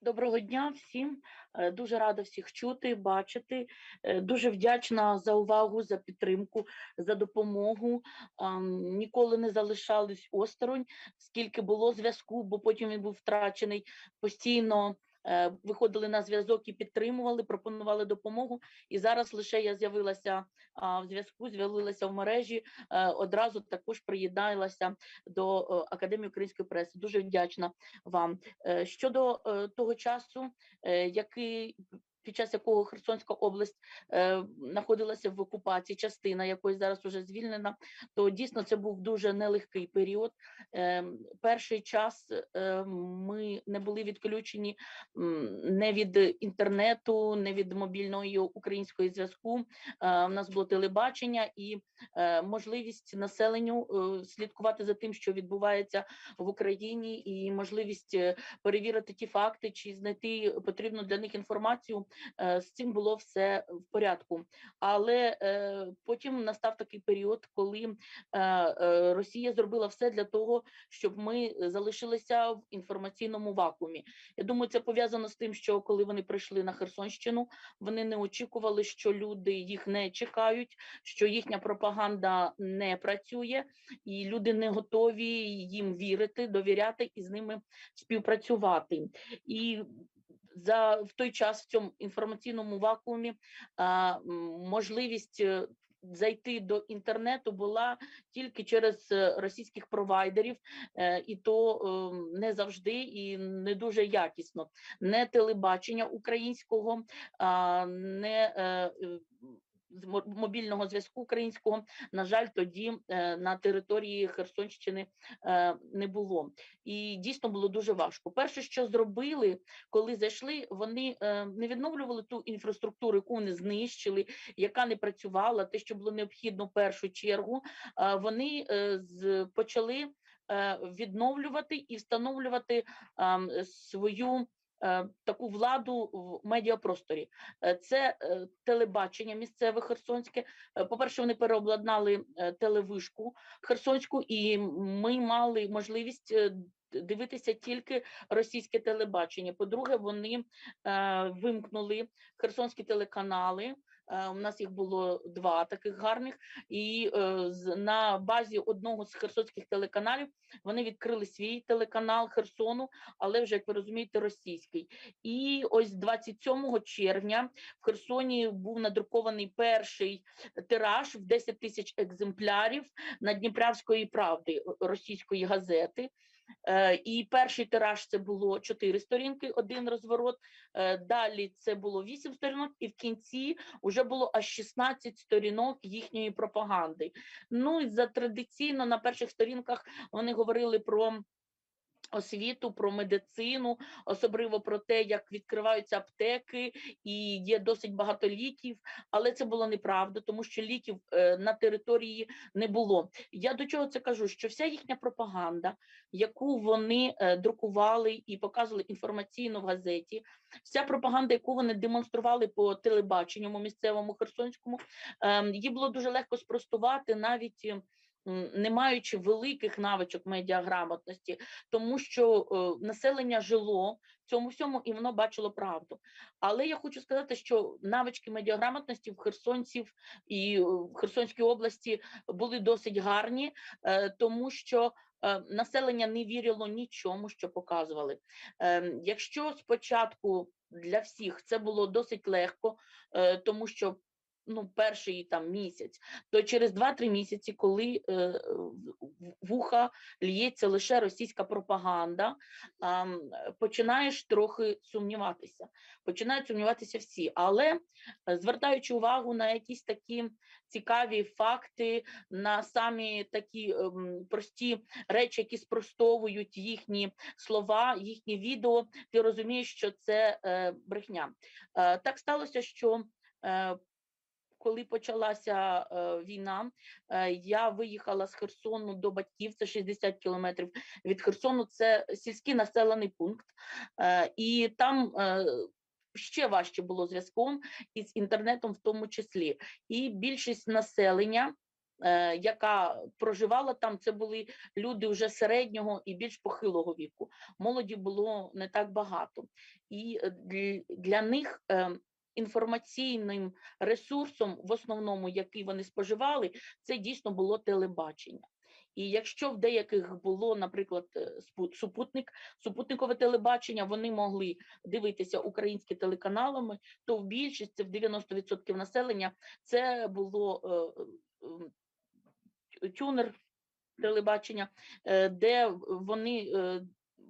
Доброго дня всім. Е, Дуже рада всіх чути, бачити. Е, Дуже вдячна за увагу, за підтримку, за допомогу. Ніколи не залишались осторонь, скільки було зв'язку, бо потім він був втрачений. Постійно виходили на зв'язок і підтримували, пропонували допомогу. І зараз лише я з'явилася в зв'язку, з'явилася в мережі. е, Одразу також приєдналася до е, Академії української преси. Дуже вдячна вам. Е, Щодо е, того часу, е, який під час якого Херсонська область е, знаходилася в окупації, частина якої зараз вже звільнена, то дійсно це був дуже нелегкий період. Е, перший час е, ми не були відключені не від інтернету, не від мобільної української зв'язку. Е, у нас було телебачення і е, можливість населенню е, слідкувати за тим, що відбувається в Україні, і можливість е, перевірити ті факти чи знайти потрібну для них інформацію. Е, З цим було все в порядку. Але е, потім настав такий період, коли е, Росія зробила все для того, щоб ми залишилися в інформаційному вакуумі. Я думаю, це пов'язано з тим, що коли вони прийшли на Херсонщину, вони не очікували, що люди їх не чекають, що їхня пропаганда не працює, і люди не готові їм вірити, довіряти і з ними співпрацювати. І за в той час в цьому інформаційному вакуумі а, можливість е, зайти до інтернету була тільки через е, російських провайдерів, е, і то не завжди і не дуже якісно. Не телебачення українського, не мобільного зв'язку українського, на жаль, тоді е, на території Херсонщини е, не було. І дійсно було дуже важко. Перше, що зробили, коли зайшли, вони е, не відновлювали ту інфраструктуру, яку вони знищили, яка не працювала, те, що було необхідно в першу чергу. Вони з почали відновлювати і встановлювати свою. Е, Таку владу в медіапросторі Е, це е, телебачення місцеве херсонське. По-перше, вони переобладнали телевишку херсонську, і ми мали можливість дивитися тільки російське телебачення. По-друге, вони е, вимкнули херсонські телеканали. Е, У нас їх було два таких гарних, і е, на базі одного з херсонських телеканалів вони відкрили свій телеканал Херсону, але вже як ви розумієте, російський. І ось 27 червня в Херсоні був надрукований перший тираж в 10 тисяч екземплярів на Дніпрявської правди російської газети. Е, І перший тираж це було 4 сторінки, один розворот. Е, Далі це було 8 сторінок, і в кінці вже було аж 16 сторінок їхньої пропаганди. Ну і за традиційно на перших сторінках вони говорили про. Освіту про медицину, особливо про те, як відкриваються аптеки, і є досить багато ліків, але це було неправда, тому що ліків е, на території не було. Я до чого це кажу? Що вся їхня пропаганда, яку вони е, друкували і показували інформаційно в газеті, вся пропаганда, яку вони демонстрували по телебаченню місцевому херсонському, е, її було дуже легко спростувати, навіть не маючи великих навичок медіаграмотності, тому що е, населення жило в цьому всьому і воно бачило правду. Але я хочу сказати, що навички медіаграмотності в херсонців і е, в Херсонській області були досить гарні, е, тому що населення не вірило нічому, що показували. Е, Якщо спочатку для всіх це було досить легко, тому що ну, перший там місяць, то через 2-3 місяці, коли е, вуха лється лише російська пропаганда, м, починаєш трохи сумніватися. Починають сумніватися всі, але е, звертаючи увагу на якісь такі цікаві факти, на самі такі ем, прості речі, які спростовують їхні слова, їхні відео, ти розумієш, що це е, брехня. Е, так сталося, що. Коли почалася е, війна, е, я виїхала з Херсону до батьків, це 60 кілометрів від Херсону, це сільський населений пункт, е, і там ще важче було зв'язком із інтернетом, в тому числі. І більшість населення е, яка проживала там, це були люди вже середнього і більш похилого віку. Молоді було не так багато. І для них е, інформаційним ресурсом, в основному, який вони споживали, це дійсно було телебачення. І якщо в деяких було, наприклад, е, супутник, супутникове телебачення, вони могли дивитися українські телеканалами, то в більшості, в 90% населення, це було е, тюнер телебачення, е, де вони е,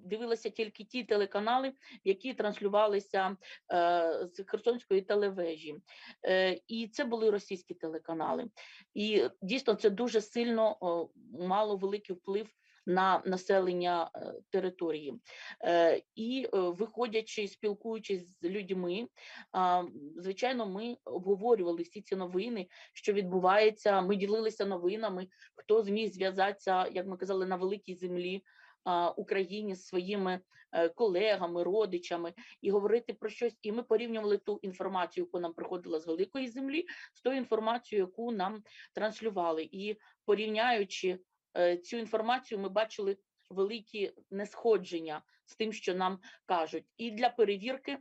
дивилися тільки ті телеканали, які транслювалися е, з Херсонської телевежі. Е, І це були російські телеканали. І дійсно це дуже сильно о, мало великий вплив на населення е, території. Е, І е, виходячи, спілкуючись з людьми, звичайно, ми обговорювали всі ці новини, що відбувається. Ми ділилися новинами, хто зміг зв'язатися, як ми казали, на великій землі. Україні з своїми е, колегами, родичами і говорити про щось. І ми порівнювали ту інформацію, яку нам приходила з великої землі, з тою інформацією, яку нам транслювали. І порівняючи е, цю інформацію, ми бачили великі несходження з тим, що нам кажуть. І для перевірки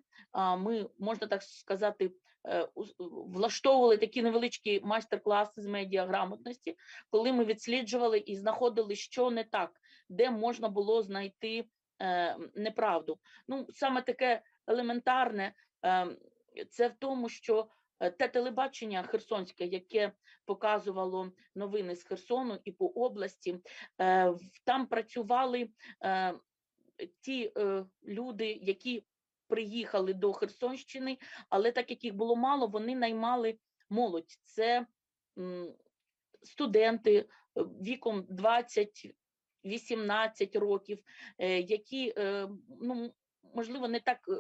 ми, можна так сказати, е, влаштовували такі невеличкі майстер-класи з медіаграмотності, коли ми відсліджували і знаходили, що не так, де можна було знайти е, неправду. Ну, саме таке елементарне, е, це в тому, що е, те телебачення херсонське, яке показувало новини з Херсону і по області, е, там працювали е, ті е, люди, які приїхали до Херсонщини, але так як їх було мало, вони наймали молодь. Це студенти е, віком 20 18 років, е, які е, ну можливо не так е,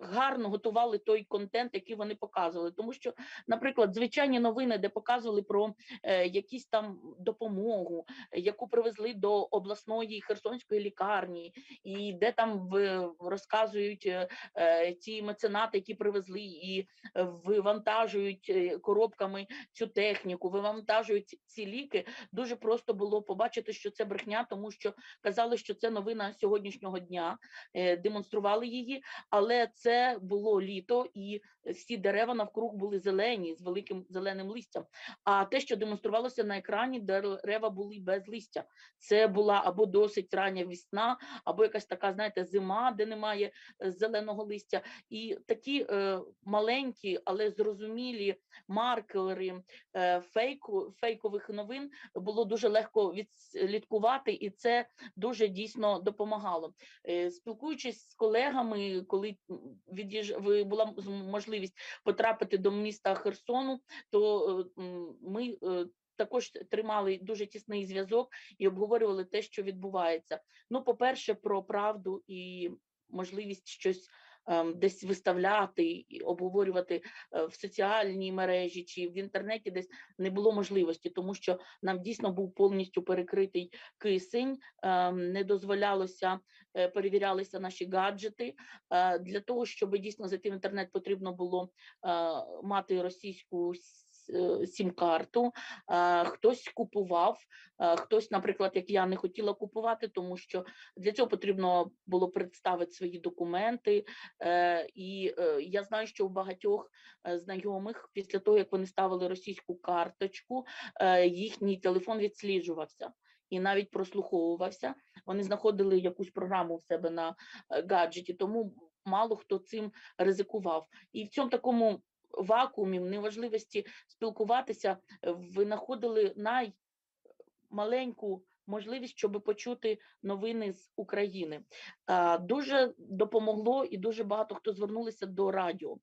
гарно готували той контент, який вони показували. Тому що, наприклад, звичайні новини, де показували про е, якісь там допомогу, яку привезли до обласної херсонської лікарні, і де там в, розказують е, е, ті меценати, які привезли і вивантажують е, коробками цю техніку, вивантажують ці ліки. Дуже просто було побачити, що це брехня, тому що казали, що це новина сьогоднішнього дня, е, демонстрували її, але це було літо, і всі дерева навкруг були зелені з великим зеленим листям. А те, що демонструвалося на екрані, дерева були без листя. Це була або досить рання весна, або якась така, знаєте, зима, де немає е, зеленого листя. І такі е, маленькі, але зрозумілі маркери е, фейку, фейкових новин було дуже легко відслідкувати, і це дуже дійсно допомагало. Е, Спілкуючись з колегами, коли від'їж... була можливість потрапити до міста Херсону, то е, ми. е, Також тримали дуже тісний зв'язок і обговорювали те, що відбувається. Ну, по-перше, про правду і можливість щось десь виставляти, і обговорювати е, в соціальній мережі чи в інтернеті, десь не було можливості, тому що нам дійсно був повністю перекритий кисень, ем, не дозволялося, е, перевірялися наші гаджети. Е, Для того, щоб дійсно зайти в інтернет, потрібно було мати російську сім-карту. Е, Хтось купував, хтось, наприклад, як я не хотіла купувати, тому що для цього потрібно було представити свої документи. Е, І е, я знаю, що у багатьох знайомих після того, як вони ставили російську карточку, їхній телефон відсліджувався. І навіть прослуховувався. Вони знаходили якусь програму в себе на гаджеті, тому мало хто цим ризикував. І в цьому такому вакуумі, в неважливості спілкуватися, е, винаходили наймаленьку можливість, щоб почути новини з України. А, Дуже допомогло і дуже багато хто звернулися до радіо.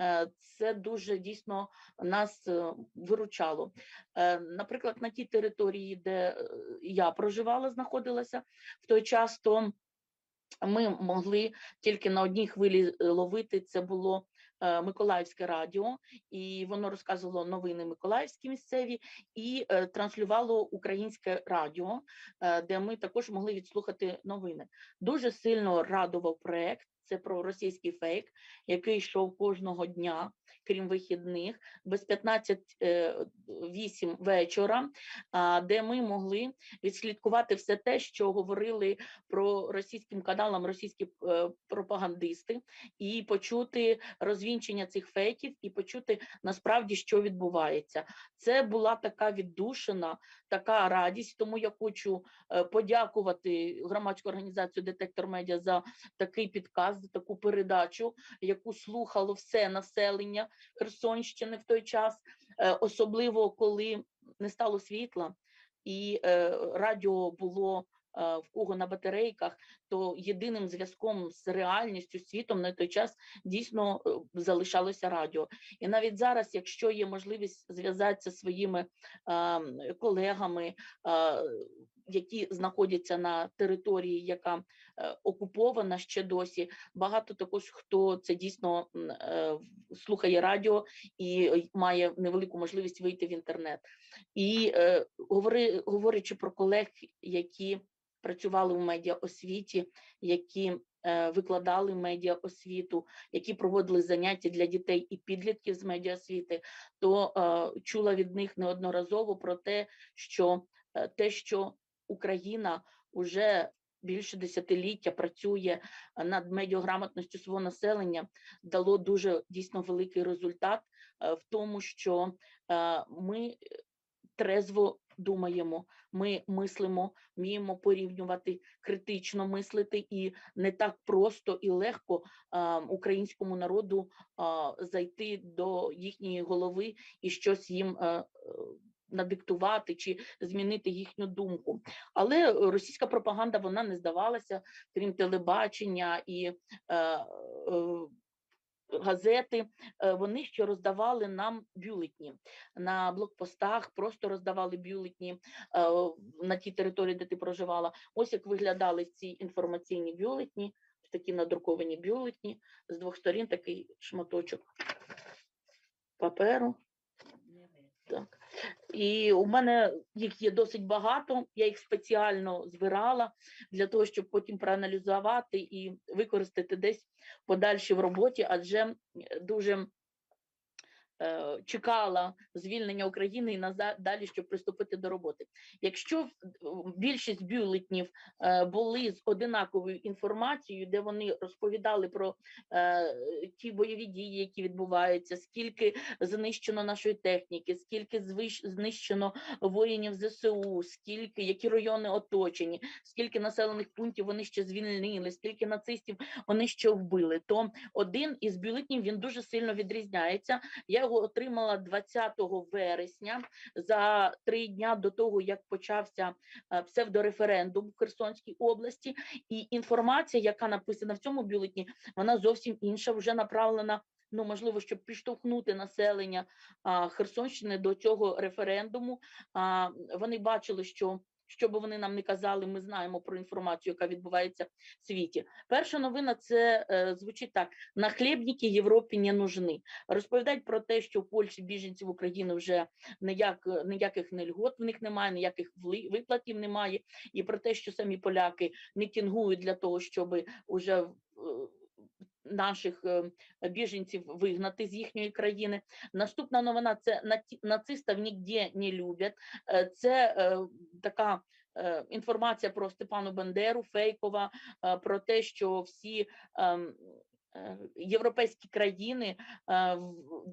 Е, Це дуже дійсно нас е, виручало. Е, Наприклад, на тій території, де е, я проживала, знаходилася в той час, то ми могли тільки на одній хвилі е, ловити. Це було е, Миколаївське радіо, і воно розказувало новини Миколаївські місцеві і е, транслювало українське радіо, е, де ми також могли відслухати новини. Дуже сильно радував проект. Це про російський фейк, який йшов кожного дня, крім вихідних, без 15-8 вечора, де ми могли відслідкувати все те, що говорили про російським каналам російські е, пропагандисти, і почути розвінчення цих фейків, і почути насправді, що відбувається. Це була така віддушина, така радість. Тому я хочу е, подякувати громадську організацію Детектор Медіа за такий підказ, за таку передачу, яку слухало все населення Херсонщини в той час, е, особливо коли не стало світла, і е, радіо було. е, В кого на батарейках, то єдиним зв'язком з реальністю світом на той час дійсно е, залишалося радіо. І навіть зараз, якщо є можливість зв'язатися зі своїми а, колегами, а, які знаходяться на території, яка е, окупована ще досі, багато також хто це дійсно е, слухає радіо і е, має невелику можливість вийти в інтернет. І говори, говорячи про колег, які працювали в медіаосвіті, які викладали медіаосвіту, які проводили заняття для дітей і підлітків з медіаосвіти, то е, чула від них неодноразово про те, що е, те, що Україна вже більше десятиліття працює е, над медіаграмотністю свого населення, дало дуже дійсно великий результат е, в тому, що е, ми трезво думаємо, ми мислимо, вміємо порівнювати, критично мислити, і не так просто і легко українському народу зайти до їхньої голови і щось їм. Надиктувати чи змінити їхню думку, але російська пропаганда вона не здавалася, крім телебачення і е, е, газети, е, вони ще роздавали нам бюлетні на блокпостах, просто роздавали бюлетні е, на тій території, де ти проживала. Ось як виглядали ці інформаційні бюлетні, такі надруковані бюлетні, з двох сторін такий шматочок паперу. Так. І у мене їх є досить багато. Я їх спеціально збирала для того, щоб потім проаналізувати і використати десь подальші в роботі, адже дуже чекала звільнення України і далі, щоб приступити до роботи. Якщо більшість бюлетнів е, були з одинаковою інформацією, де вони розповідали про е, ті бойові дії, які відбуваються, скільки знищено нашої техніки, скільки знищено воїнів ЗСУ, скільки які райони оточені, скільки населених пунктів вони ще звільнили, скільки нацистів вони ще вбили. То один із бюлетнів він дуже сильно відрізняється. Я його отримала 20 вересня за три дня до того, як почався е, псевдореферендум в Херсонській області, і інформація, яка написана в цьому бюлетні, вона зовсім інша, вже направлена. Ну, можливо, щоб підштовхнути населення Херсонщини до цього референдуму. Вони бачили, що що би вони нам не казали, ми знаємо про інформацію, яка відбувається в світі. Перша новина це е, звучить так: нахлібники Європі не нужны. Розповідають про те, що в Польщі біженців в Україну вже ніяк, ніяких не льгот в них немає, ніяких виплатів немає, і про те, що самі поляки мітингують для того, щоб уже е, наших е, біженців вигнати з їхньої країни. Наступна новина це нацистів ніде не люблять. Е, Це е, така е, інформація про Степану Бандеру, фейкова, про те, що всі ем, європейські країни е,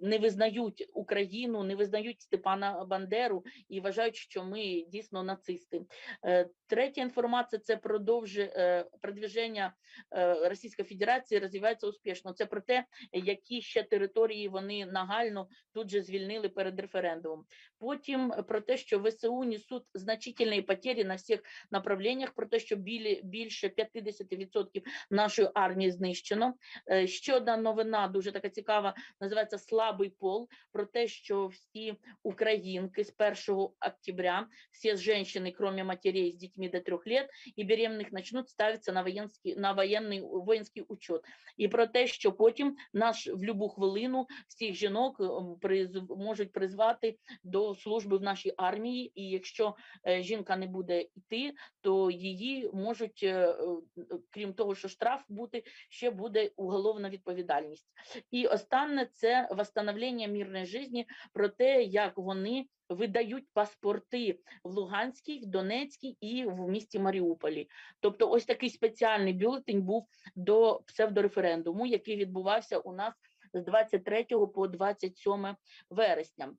не визнають Україну, не визнають Степана Бандеру і вважають, що ми дійсно нацисти. Е, Третя інформація це продовж е, продвіження е, Російської Федерації розвивається успішно. Це про те, які ще території вони нагально тут же звільнили перед референдумом. Потім е, про те, що ВСУ несуть значительні потери на всіх направленнях, про те, що більше 50% нашої армії знищено. Е, Ще одна новина, дуже така цікава, називається Слабий пол. Про те, що всі українки з 1 октября, всі женщины, кроме матерей с детьми до трех лет и беременных, начнуть ставитися на воєнський на воєнний воїнський учет. І про те, що потім наш в любу хвилину всіх жінок ем, приз- можуть призвати до служби в нашій армії. І якщо е, жінка не буде йти, то її можуть, е, е, крім того, що штраф бути, ще буде уголовна відповідальність. І останнє це восстановлення мирної житті, про те, як вони видають паспорти в Луганській, в Донецькій і в місті Маріуполі. Тобто, ось такий спеціальний бюлетень був до псевдореферендуму, який відбувався у нас з 23 по 27 вересня.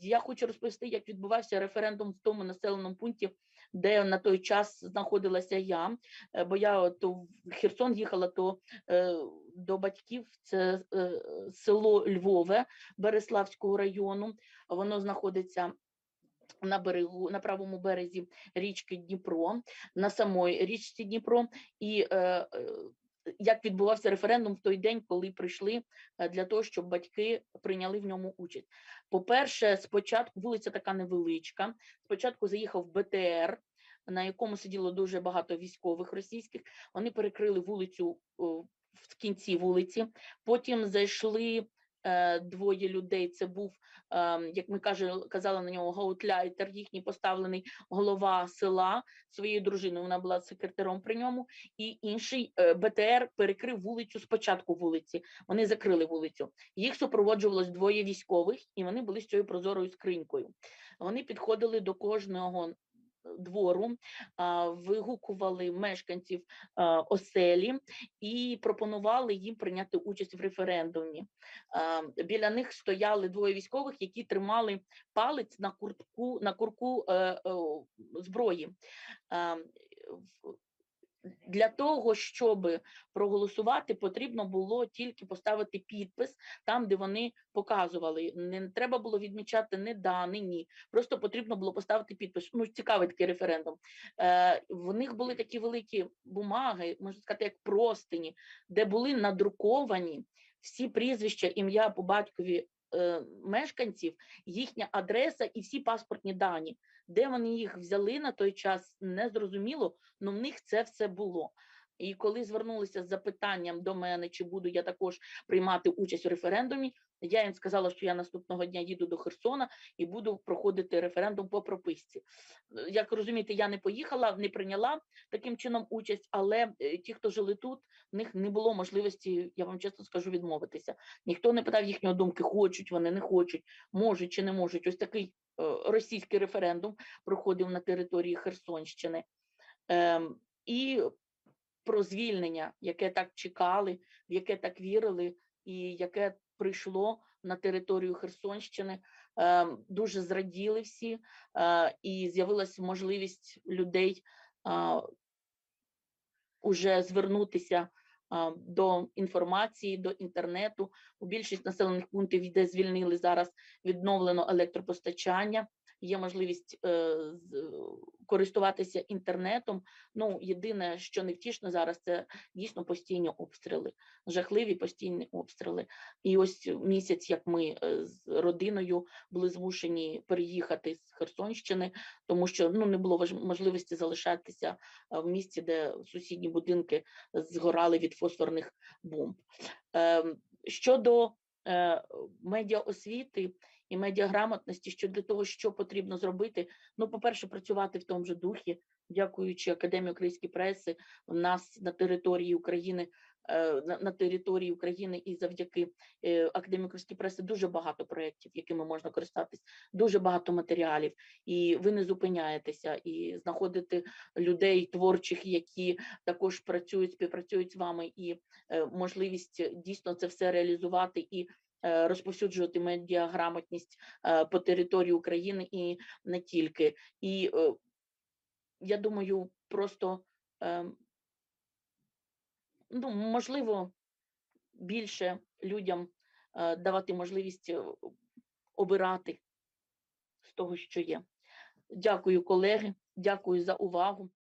Я хочу розповісти, як відбувався референдум в тому населеному пункті, де на той час знаходилася я. Е, Бо я то в Херсон їхала, то е, до батьків це е, село Львове Береславського району. Воно знаходиться на берегу, на правому березі річки Дніпро, на самої річці Дніпро. І е, як відбувався референдум в той день, коли прийшли е, для того, щоб батьки прийняли в ньому участь. По-перше, спочатку вулиця така невеличка. Спочатку заїхав БТР, на якому сиділо дуже багато військових російських. Вони перекрили вулицю в кінці вулиці. Потім зайшли двоє людей. Це був, е, як ми каже, казали на нього, гаутляйтер, їхній поставлений голова села своєю дружиною. Вона була секретаром при ньому. І інший е, БТР перекрив вулицю спочатку вулиці. Вони закрили вулицю. Їх супроводжувалось двоє військових, і вони були з цією прозорою скринькою. Вони підходили до кожного двору, вигукували мешканців оселі і пропонували їм прийняти участь в референдумі. Біля них стояли двоє військових, які тримали палець на куртку на курку е, е, зброї. Для того, щоб проголосувати, потрібно було тільки поставити підпис там, де вони показували. Не треба було відмічати ні да, ні. Просто потрібно було поставити підпис. Ну, цікавий такий референдум. Е, в них були такі великі бумаги, можна сказати, як простині, де були надруковані всі прізвища, ім'я по батькові мешканців, їхня адреса і всі паспортні дані. Де вони їх взяли на той час, не зрозуміло, але в них це все було. І коли звернулися з запитанням до мене, чи буду я також приймати участь у референдумі, я їм сказала, що я наступного дня їду до Херсона і буду проходити референдум по прописці. Е, Як розумієте, я не поїхала, не прийняла таким чином участь, але е, ті, хто жили тут, в них не було можливості, я вам чесно скажу, відмовитися. Ніхто не питав їхньої думки, хочуть вони, не хочуть, можуть чи не можуть. Ось такий е, російський референдум проходив на території Херсонщини. Ем, і про звільнення, яке так чекали, в яке так вірили, і яке прийшло на територію Херсонщини. Ем, дуже зраділи всі, е, і з'явилася можливість людей уже звернутися до інформації, до інтернету. У більшість населених пунктів, де звільнили зараз, відновлено електропостачання. Є можливість е, з- користуватися інтернетом. Ну, єдине, що невтішно зараз, це дійсно постійні обстріли, жахливі постійні обстріли. І ось місяць, як ми е, з родиною були змушені переїхати з Херсонщини, тому що ну не було можливості залишатися е, в місті, де сусідні будинки згорали від фосфорних бомб. Ем, Щодо е, медіаосвіти і медіаграмотності, що для того, що потрібно зробити, ну, по-перше, працювати в тому же духі, дякуючи Академії української преси, в нас на території України. е, На, території України і завдяки е, Академії української преси дуже багато проєктів, якими можна користатись, дуже багато матеріалів, і ви не зупиняєтеся і знаходите людей творчих, які також працюють, співпрацюють з вами, і е, можливість дійсно це все реалізувати і розповсюджувати медіаграмотність е, по території України і не тільки. І е, я думаю, просто ем, ну, можливо більше людям е, давати можливість е, обирати з того, що є. Дякую, колеги. Дякую за увагу.